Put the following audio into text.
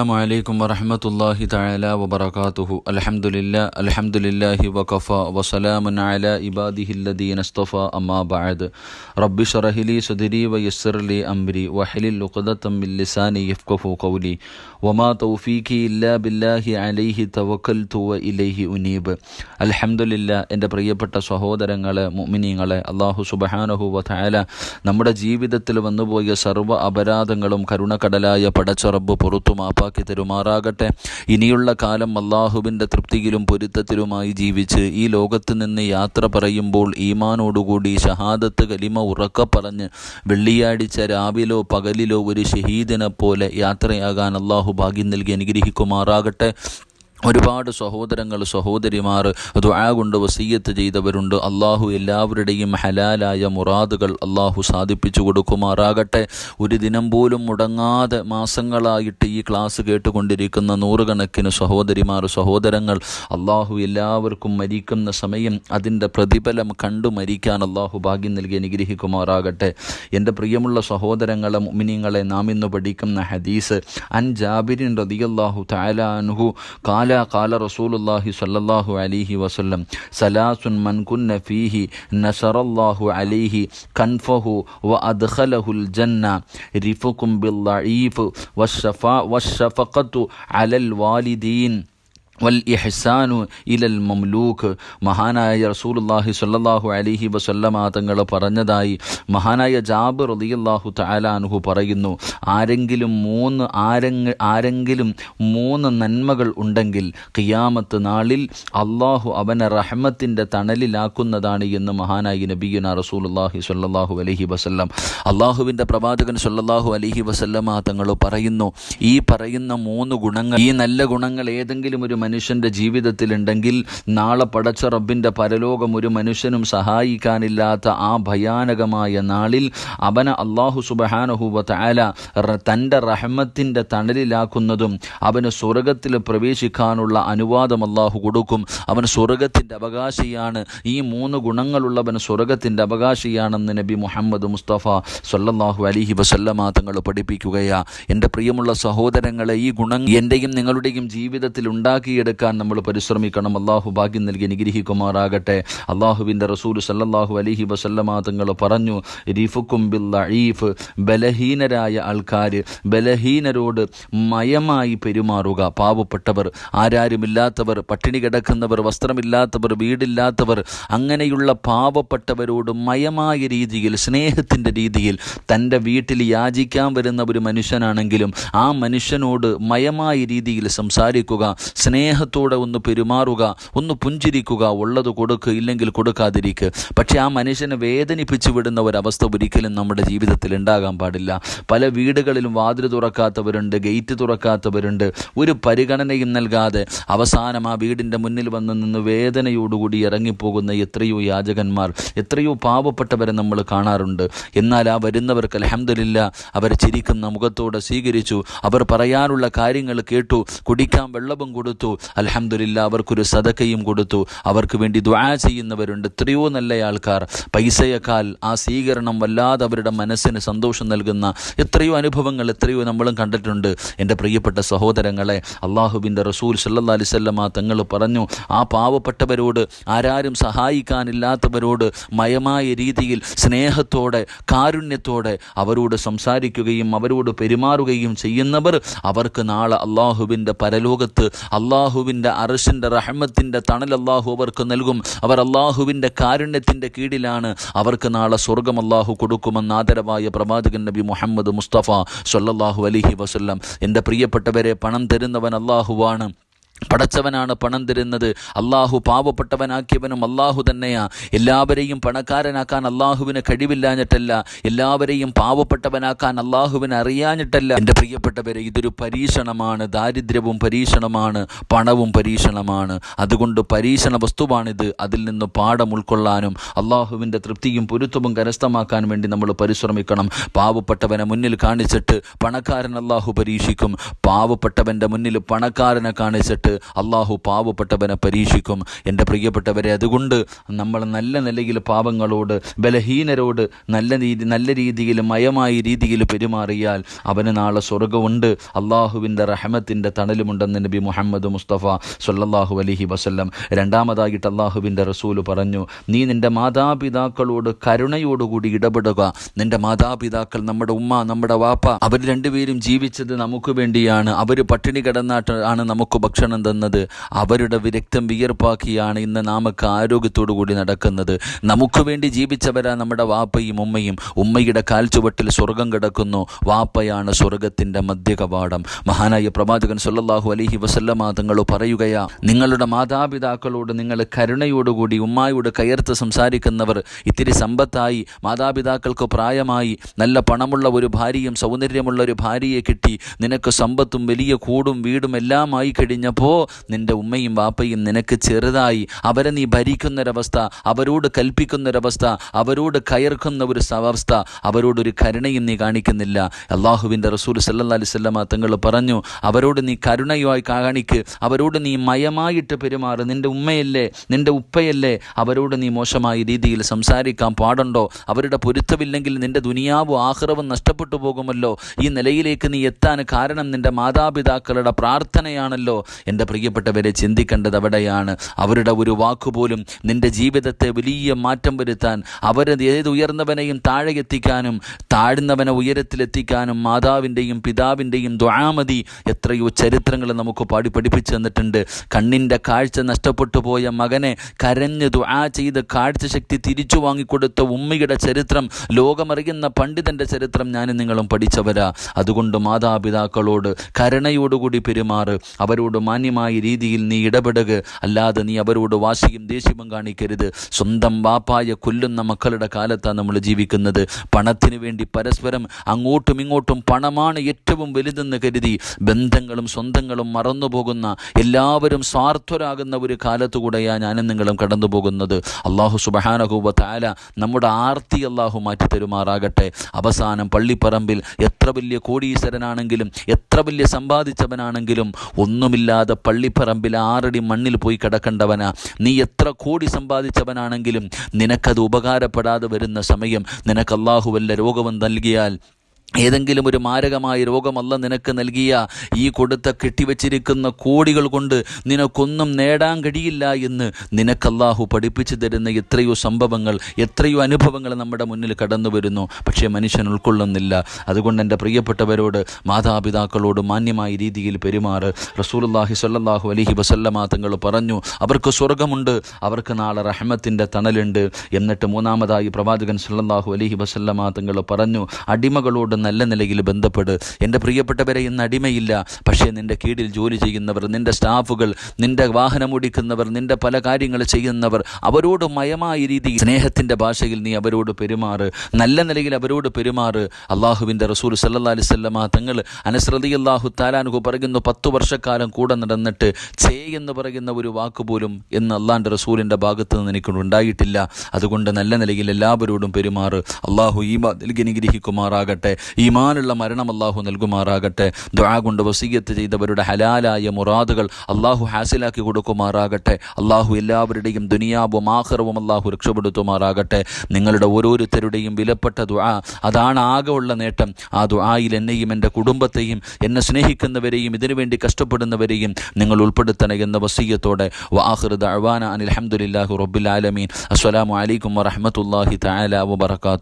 السلام عليكم ورحمة الله تعالى وبركاته الحمد لله الحمد لله وكفى وسلام على عباده الذين اصطفى أما بعد رب اشرح لي صدري ويسر لي أمري واحلل عقدة من لساني يفقهوا قولي وما توفيقي إلا بالله عليه توكلت وإليه أنيب الحمد لله എൻ്റെ പ്രിയപ്പെട്ട സഹോദരങ്ങളെ മുഅ്മിനീങ്ങളെ അള്ളാഹു സുബ്ഹാനഹു വതആല നമ്മുടെ ജീവിതത്തിൽ വന്നുപോയ സർവ്വ അപരാധങ്ങളും കരുണക്കടലായ പടച്ചറബ് പുറത്തു മാപ്പാക്കി തരുമാറാകട്ടെ. ഇനിയുള്ള കാലം അള്ളാഹുവിന്റെ തൃപ്തിയിലും പൊരുത്തത്തിലുമായി ജീവിച്ച് ഈ ലോകത്ത് നിന്ന് യാത്ര പറയുമ്പോൾ ഈമാനോടുകൂടി ഷഹാദത്ത് കലിമ ഉറക്ക പറഞ്ഞ് വെള്ളിയാഴ്ച രാവിലോ പകലിലോ ഒരു ഷഹീദിനെ പോലെ യാത്രയാകാൻ അള്ളാഹു ഭാഗ്യം നൽകി അനുഗ്രഹിക്കുമാറാകട്ടെ. ഒരുപാട് സഹോദരങ്ങൾ സഹോദരിമാർ ദുആ കൊണ്ട് വസീയത്ത് ചെയ്തവരുണ്ട്. അള്ളാഹു എല്ലാവരുടെയും ഹലാലായ മുറാദുകൾ അള്ളാഹു സാധിപ്പിച്ചു കൊടുക്കുമാറാകട്ടെ. ഒരു ദിനം പോലും മുടങ്ങാതെ മാസങ്ങളായിട്ട് ഈ ക്ലാസ് കേട്ടുകൊണ്ടിരിക്കുന്ന നൂറുകണക്കിന് സഹോദരിമാർ സഹോദരങ്ങൾ അള്ളാഹു എല്ലാവർക്കും മരിക്കുന്ന സമയം അതിന്റെ പ്രതിഫലം കണ്ടു മരിക്കാൻ അള്ളാഹു ഭാഗ്യം നൽകി അനുഗ്രഹിക്കുമാറാകട്ടെ. എന്റെ പ്രിയമുള്ള സഹോദരങ്ങളെ മുമിനിങ്ങളെ നാം ഇന്ന് പഠിക്കുന്ന ഹദീസ് അൻ ജാബിരിൻ റതിയല്ലാഹു താലാൻഹു കാല قال رسول الله صلى الله عليه وسلم ثلاث من كن فيه نشر الله عليه كنفه وأدخله الجنة رفق بالضعيف والشفاء والشفقة على الوالدين വൽ ഇഹ്സാനു ഇലൽ മംലൂക്ക് മഹാനായ റസൂലുല്ലാഹി സല്ലാഹു അലിഹി വസല്ലമ തങ്ങൾ പറഞ്ഞതായി മഹാനായ ജാബിർ റളിയല്ലാഹു തആല അൻഹു പറയുന്നു ആരെങ്കിലും മൂന്ന് ആരെങ് ആരെങ്കിലും മൂന്ന് നന്മകൾ ഉണ്ടെങ്കിൽ ഖിയാമത്ത് നാളിൽ അള്ളാഹു അവനെ റഹ്മത്തിന്റെ തണലിലാക്കുന്നതാണ് എന്ന് മഹാനായി നബിയുന റസൂലുല്ലാഹി സല്ലാഹു അലഹി വസല്ലം. അള്ളാഹുവിന്റെ പ്രവാചകൻ സല്ലാഹു അലൈഹി വസല്ലമ തങ്ങൾ പറയുന്നു ഈ പറയുന്ന മൂന്ന് ഗുണങ്ങൾ ഈ നല്ല ഗുണങ്ങൾ ഏതെങ്കിലും ഒരു മനുഷ്യന്റെ ജീവിതത്തിലുണ്ടെങ്കിൽ നാളെ പടച്ച റബ്ബിന്റെ പരലോകം ഒരു മനുഷ്യനും സഹായിക്കാനില്ലാത്ത ആ ഭയാനകമായ നാളിൽ അവനെ അള്ളാഹു സുബഹാനഹുവ താല തന്റെ റഹ്മത്തിന്റെ തണലിലാക്കുന്നതും അവന് സ്വർഗത്തിൽ പ്രവേശിക്കാനുള്ള അനുവാദം അള്ളാഹു കൊടുക്കും. അവൻ സ്വർഗത്തിന്റെ അവകാശിയാണ്. ഈ മൂന്ന് ഗുണങ്ങളുള്ളവൻ സ്വർഗത്തിന്റെ അവകാശിയാണെന്ന് നബി മുഹമ്മദ് മുസ്തഫ സല്ലല്ലാഹു അലിഹി വസല്ലമ തങ്ങൾ പഠിപ്പിക്കുകയാ. എന്റെ പ്രിയമുള്ള സഹോദരങ്ങളെ ഈ ഗുണം എന്റെയും നിങ്ങളുടെയും ജീവിതത്തിൽ ഉണ്ടാക്കിയെടുക്കാൻ നമ്മൾ പരിശ്രമിക്കണം. അള്ളാഹു ഭാഗ്യം നൽകി അനുഗ്രഹിക്കുമാറാകട്ടെ. അള്ളാഹുവിന്റെ റസൂൽ സല്ലാഹു അലഹി വസല്ലമ തങ്ങൾ പറഞ്ഞു റിഫുക്കും ബിൽ ലഈഫ്. ബലഹീനരായ ആൾക്കാർ ബലഹീനരോട് മയമായി പെരുമാറുക. പാവപ്പെട്ടവർ ആരാരുമില്ലാത്തവർ പട്ടിണി കിടക്കുന്നവർ വസ്ത്രമില്ലാത്തവർ വീടില്ലാത്തവർ അങ്ങനെയുള്ള പാവപ്പെട്ടവരോട് മയമായ രീതിയിൽ സ്നേഹത്തിന്റെ രീതിയിൽ തന്റെ വീട്ടിൽ യാചിക്കാൻ വരുന്ന ഒരു മനുഷ്യനാണെങ്കിലും ആ മനുഷ്യനോട് മയമായ രീതിയിൽ സംസാരിക്കുക സ്നേഹത്തോടെ ഒന്ന് പെരുമാറുക ഒന്ന് പുഞ്ചിരിക്കുക ഉള്ളത് കൊടുക്കുക ഇല്ലെങ്കിൽ കൊടുക്കാതിരിക്കുക പക്ഷേ ആ മനുഷ്യനെ വേദനിപ്പിച്ചു വിടുന്ന ഒരവസ്ഥ ഒരിക്കലും നമ്മുടെ ജീവിതത്തിൽ ഉണ്ടാകാൻ പാടില്ല. പല വീടുകളിലും വാതിൽ തുറക്കാത്തവരുണ്ട് ഗേറ്റ് തുറക്കാത്തവരുണ്ട്. ഒരു പരിഗണനയും നൽകാതെ അവസാനം ആ വീടിന്റെ മുന്നിൽ വന്ന് നിന്ന് വേദനയോടുകൂടി ഇറങ്ങിപ്പോകുന്ന എത്രയോ യാചകന്മാർ എത്രയോ പാവപ്പെട്ടവരെ നമ്മൾ കാണാറുണ്ട്. എന്നാൽ ആ വരുന്നവർക്ക് അലഹമില്ല അവർ ചിരിക്കുന്ന മുഖത്തോടെ സ്വീകരിച്ചു. അവർ പറയാനുള്ള കാര്യങ്ങൾ കേട്ടു കുടിക്കാൻ വെള്ളവും കൊടുത്തു. അലഹമില്ല അവർക്കൊരു സദക്കയും കൊടുത്തു. അവർക്ക് വേണ്ടി ദ്വാ ചെയ്യുന്നവരുണ്ട്. എത്രയോ നല്ല ആൾക്കാർ. പൈസയേക്കാൾ ആ സ്വീകരണം വല്ലാതെ അവരുടെ മനസ്സിന് സന്തോഷം നൽകുന്ന എത്രയോ അനുഭവങ്ങൾ എത്രയോ നമ്മളും കണ്ടിട്ടുണ്ട്. എന്റെ പ്രിയപ്പെട്ട സഹോദരങ്ങളെ അള്ളാഹുബിന്റെ റസൂൽ സല്ലാ അലിസല്ലമ തങ്ങൾ പറഞ്ഞു ആ പാവപ്പെട്ടവരോട് ആരാരും സഹായിക്കാനില്ലാത്തവരോട് മയമായ രീതിയിൽ സ്നേഹത്തോടെ കാരുണ്യത്തോടെ അവരോട് സംസാരിക്കുകയും അവരോട് പെരുമാറുകയും ചെയ്യുന്നവർ അവർക്ക് നാളെ അള്ളാഹുവിന്റെ പരലോകത്ത് അള്ളാഹുവിന്റെ അറഷിന്റെ റഹമത്തിന്റെ തണൽ അള്ളാഹു അവർക്ക് നൽകും. അവർ അള്ളാഹുവിന്റെ കാരുണ്യത്തിന്റെ കീഴിലാണ്. അവർക്ക് നാളെ സ്വർഗം അള്ളാഹു കൊടുക്കുമെന്ന് ആദരവായ പ്രവാചകൻ നബി മുഹമ്മദ് മുസ്തഫ സൊല്ലാഹു അലിഹി വസ്ല്ലം. എന്റെ പ്രിയപ്പെട്ടവരെ പണം തരുന്നവൻ അള്ളാഹുവാണ്. പടച്ചവനാണ് പണം തരുന്നത്. അള്ളാഹു പാവപ്പെട്ടവനാക്കിയവനും അള്ളാഹു തന്നെയാ. എല്ലാവരെയും പണക്കാരനാക്കാൻ അള്ളാഹുവിന് കഴിവില്ലാഞ്ഞിട്ടല്ല. എല്ലാവരെയും പാവപ്പെട്ടവനാക്കാൻ അള്ളാഹുവിന് അറിയാഞ്ഞിട്ടല്ല. എന്റെ പ്രിയപ്പെട്ടവരെ ഇതൊരു പരീക്ഷണമാണ്. ദാരിദ്ര്യവും പരീക്ഷണമാണ്. പണവും പരീക്ഷണമാണ്. അതുകൊണ്ട് പരീക്ഷണ വസ്തുവാണിത്. അതിൽ നിന്ന് പാഠം ഉൾക്കൊള്ളാനും അള്ളാഹുവിന്റെ തൃപ്തിയും പൊരുത്തവും കരസ്ഥമാക്കാൻ വേണ്ടി നമ്മൾ പരിശ്രമിക്കണം. പാവപ്പെട്ടവനെ മുന്നിൽ കാണിച്ചിട്ട് പണക്കാരൻ അള്ളാഹു പരീക്ഷിക്കും. പാവപ്പെട്ടവന്റെ മുന്നിൽ പണക്കാരനെ കാണിച്ചിട്ട് സമയത്ത് അള്ളാഹു പാവപ്പെട്ടവനെ പരീക്ഷിക്കും. എന്റെ പ്രിയപ്പെട്ടവരെ അതുകൊണ്ട് നമ്മൾ നല്ല നിലയിൽ പാപങ്ങളോട് ബലഹീനരോട് നല്ല രീതി നല്ല രീതിയിൽ മയമായ രീതിയിൽ പെരുമാറിയാൽ അവന് നാളെ സ്വർഗമുണ്ട് അള്ളാഹുവിന്റെ റഹമത്തിന്റെ തണലുമുണ്ടെന്ന് നബി മുഹമ്മദ് മുസ്തഫ സൊല്ലാഹു അലഹി വസല്ലം രണ്ടാമതായിട്ട് അള്ളാഹുവിന്റെ റസൂൽ പറഞ്ഞു. നീ നിന്റെ മാതാപിതാക്കളോട് കരുണയോടുകൂടി ഇടപെടുക. നിന്റെ മാതാപിതാക്കൾ നമ്മുടെ ഉമ്മ നമ്മുടെ വാപ്പ അവർ രണ്ടുപേരും ജീവിച്ചത് നമുക്ക് വേണ്ടിയാണ്. അവർ പട്ടിണി കിടന്നാട്ട് ആണ് നമുക്ക് ഭക്ഷണം തന്നത് അവരുടെ വിരക്തം വിയർപ്പാക്കിയാണ് ഇന്ന് നാമൊക്കെ ആരോഗ്യത്തോടു കൂടി നടക്കുന്നത്. നമുക്ക് വേണ്ടി ജീവിച്ചവരാ നമ്മുടെ വാപ്പയും ഉമ്മയും. ഉമ്മയുടെ കാൽച്ചുവട്ടിൽ സ്വർഗം കിടക്കുന്നു. വാപ്പയാണ് സ്വർഗത്തിന്റെ മധ്യകവാടം. മഹാനായ പ്രവാചകൻ സല്ലല്ലാഹു അലഹി വസല്ലമ തങ്ങൾ പറയുകയാ നിങ്ങളുടെ മാതാപിതാക്കളോട് നിങ്ങൾ കരുണയോടുകൂടി ഉമ്മായോട് കയർത്ത് സംസാരിക്കുന്നവർ ഇത്തിരി സമ്പത്തായി മാതാപിതാക്കൾക്ക് പ്രായമായി നല്ല പണമുള്ള ഒരു ഭാര്യയും സൗന്ദര്യമുള്ള ഒരു ഭാര്യയെ കിട്ടി. നിനക്ക് സമ്പത്തും വലിയ കൂടും വീടും എല്ലാമായി കഴിഞ്ഞപ്പോൾ നിന്റെ ഉമ്മയും വാപ്പയും നിനക്ക് ചെറുതായി. അവരെ നീ ഭരിക്കുന്നൊരവസ്ഥ അവരോട് കൽപ്പിക്കുന്നൊരവസ്ഥ അവരോട് കയർക്കുന്ന ഒരു അവസ്ഥ അവരോടൊരു കരുണയും നീ കാണിക്കുന്നില്ല. അള്ളാഹുവിന്റെ റസൂൽ സല്ലാ അലൈഹി വസല്ലമ തങ്ങൾ പറഞ്ഞു അവരോട് നീ കരുണയുമായി കാണിക്ക്. അവരോട് നീ മയമായിട്ട് പെരുമാറ്. നിന്റെ ഉമ്മയല്ലേ നിന്റെ ഉപ്പയല്ലേ? അവരോട് നീ മോശമായ രീതിയിൽ സംസാരിക്കാൻ പാടുണ്ടോ? അവരുടെ പൊരുത്തമില്ലെങ്കിൽ നിന്റെ ദുനിയാവും ആഹ്റവും നഷ്ടപ്പെട്ടു പോകുമല്ലോ. ഈ നിലയിലേക്ക് നീ എത്താൻ കാരണം നിന്റെ മാതാപിതാക്കളുടെ പ്രാർത്ഥനയാണല്ലോ. എന്റെ പ്രിയപ്പെട്ടവരെ ചിന്തിക്കേണ്ടത് അവിടെയാണ്. അവരുടെ ഒരു വാക്കുപോലും നിന്റെ ജീവിതത്തെ വലിയ മാറ്റം വരുത്താൻ അവരെ ഏത് ഉയർന്നവനെയും താഴെ എത്തിക്കാനും താഴ്ന്നവനെ ഉയരത്തിലെത്തിക്കാനും മാതാവിന്റെയും പിതാവിന്റെയും ദ്വാമതി എത്രയോ ചരിത്രങ്ങൾ നമുക്ക് പാടി പഠിപ്പിച്ചു തന്നിട്ടുണ്ട്. കണ്ണിന്റെ കാഴ്ച നഷ്ടപ്പെട്ടു പോയ മകനെ കരഞ്ഞ് ദ്വാ ചെയ്ത് കാഴ്ചശക്തി തിരിച്ചു വാങ്ങിക്കൊടുത്ത ഉമ്മയുടെ ചരിത്രം ലോകമറിയുന്ന പണ്ഡിതന്റെ ചരിത്രം ഞാനും നിങ്ങളും പഠിച്ചവരാ. അതുകൊണ്ട് മാതാപിതാക്കളോട് കരുണയോടുകൂടി പെരുമാറ്. അവരോട് മാന്യമായ രീതിയിൽ നീ ഇടപെടുക. അല്ലാതെ നീ അവരോട് വാശിയും ദേഷ്യവും കാണിക്കരുത്. സ്വന്തം വാപ്പായ കൊല്ലുന്ന മക്കളുടെ കാലത്താണ് നമ്മൾ ജീവിക്കുന്നത്. പണത്തിന് വേണ്ടി പരസ്പരം അങ്ങോട്ടും ഇങ്ങോട്ടും പണമാണ് ഏറ്റവും വലുതെന്ന് കരുതി ബന്ധങ്ങളും സ്വന്തങ്ങളും മറന്നുപോകുന്ന എല്ലാവരും സ്വാർത്ഥരാകുന്ന ഒരു കാലത്തുകൂടെയാണ് ഞാനും നിങ്ങളും കടന്നു പോകുന്നത് അള്ളാഹു സുബഹാനഹൂബ താല നമ്മുടെ ആർത്തി അള്ളാഹു മാറ്റി തരുമാറാകട്ടെ. അവസാനം പള്ളിപ്പറമ്പിൽ എത്ര വലിയ കോടീശ്വരനാണെങ്കിലും എത്ര വലിയ സമ്പാദിച്ചവനാണെങ്കിലും ഒന്നുമില്ലാതെ പള്ളിപ്പറമ്പിൽ ആറടി മണ്ണിൽ പോയി കിടക്കേണ്ടവനാ. നീ എത്ര കോടി സമ്പാദിച്ചവനാണെങ്കിലും നിനക്കത് ഉപകാരപ്പെടാതെ വരുന്ന സമയം നിനക്ക് അള്ളാഹു വല്ല രോഗവും നൽകിയാൽ ഏതെങ്കിലും ഒരു മാരകമായ രോഗമല്ല നിനക്ക് നൽകിയ ഈ കൊടുത്ത കെട്ടിവച്ചിരിക്കുന്ന കോടികൾ കൊണ്ട് നിനക്കൊന്നും നേടാൻ കഴിയില്ല എന്ന് നിനക്കല്ലാഹു പഠിപ്പിച്ചു തരുന്ന എത്രയോ സംഭവങ്ങൾ എത്രയോ അനുഭവങ്ങൾ നമ്മുടെ മുന്നിൽ കടന്നു വരുന്നു. പക്ഷേ മനുഷ്യൻ ഉൾക്കൊള്ളുന്നില്ല. അതുകൊണ്ട് എന്റെ പ്രിയപ്പെട്ടവരോട് മാതാപിതാക്കളോട് മാന്യമായ രീതിയിൽ പെരുമാറ്. റസൂലുള്ളാഹി സ്വല്ലല്ലാഹു അലൈഹി വസല്ലമ തങ്ങൾ പറഞ്ഞു അവർക്ക് സ്വർഗമുണ്ട് അവർക്ക് നാളെ റഹ്മത്തിന്റെ തണലുണ്ട്. എന്നിട്ട് മൂന്നാമതായി പ്രവാചകൻ സല്ലാഹു അലഹി വസല്ലമ തങ്ങൾ പറഞ്ഞു അടിമകളോട് നല്ല നിലയിൽ ബന്ധപ്പെട്. എന്റെ പ്രിയപ്പെട്ടവരെ ഇന്ന് അടിമയില്ല. പക്ഷേ നിന്റെ കീഴിൽ ജോലി ചെയ്യുന്നവർ നിന്റെ സ്റ്റാഫുകൾ നിന്റെ വാഹനം ഓടിക്കുന്നവർ നിന്റെ പല കാര്യങ്ങൾ ചെയ്യുന്നവർ അവരോട് മയമായ രീതിയിൽ സ്നേഹത്തിന്റെ ഭാഷയിൽ നീ അവരോട് പെരുമാറ്. നല്ല നിലയിൽ അവരോട് പെരുമാറ്. അള്ളാഹുവിന്റെ റസൂൽ സല്ലാ അലൈഹി വസല്ലമ തങ്ങൾ അനസ്രതി അള്ളാഹു താലാനുഹു പറയുന്നു പത്തു വർഷക്കാലം കൂടെ നടന്നിട്ട് ചേ എന്ന് പറയുന്ന ഒരു വാക്കുപോലും എന്ന് അള്ളാന്റെ റസൂലിന്റെ ഭാഗത്ത് നിന്ന് എനിക്ക് ഉണ്ടായിട്ടില്ല. അതുകൊണ്ട് നല്ല നിലയിൽ എല്ലാവരോടും പെരുമാറ്. അള്ളാഹു ഈ നൽകി അനുഗ്രഹിക്കുമാറാകട്ടെ. ഈമാനുള്ള മരണം അള്ളാഹു നൽകുമാറാകട്ടെ. ദുആ കൊണ്ട് വസീയത്ത് ചെയ്തവരുടെ ഹലാലായ മുറാദുകൾ അള്ളാഹു ഹാസിലാക്കി കൊടുക്കുമാറാകട്ടെ. അള്ളാഹു എല്ലാവരുടെയും ദുനിയാവും ആഹ്റവും അള്ളാഹു രക്ഷപ്പെടുത്തുമാറാകട്ടെ. നിങ്ങളുടെ ഓരോരുത്തരുടെയും വിലപ്പെട്ട ദുആ അതാണ് ആകെ ഉള്ള നേട്ടം. ആ ദുആയിൽ എന്നെയും എന്റെ കുടുംബത്തെയും എന്നെ സ്നേഹിക്കുന്നവരെയും ഇതിനുവേണ്ടി കഷ്ടപ്പെടുന്നവരെയും നിങ്ങൾ ഉൾപ്പെടുത്തണം എന്ന വസീയത്തോടെ. വാഹൃദ് ദഅവാന അനിൽ ഹംദുലില്ലാഹി റബ്ബിൽ ആലമീൻ. അസ്സലാമു അലൈക്കും വറഹ്മത്തുള്ളാഹി തആല വബറകാതുഹു.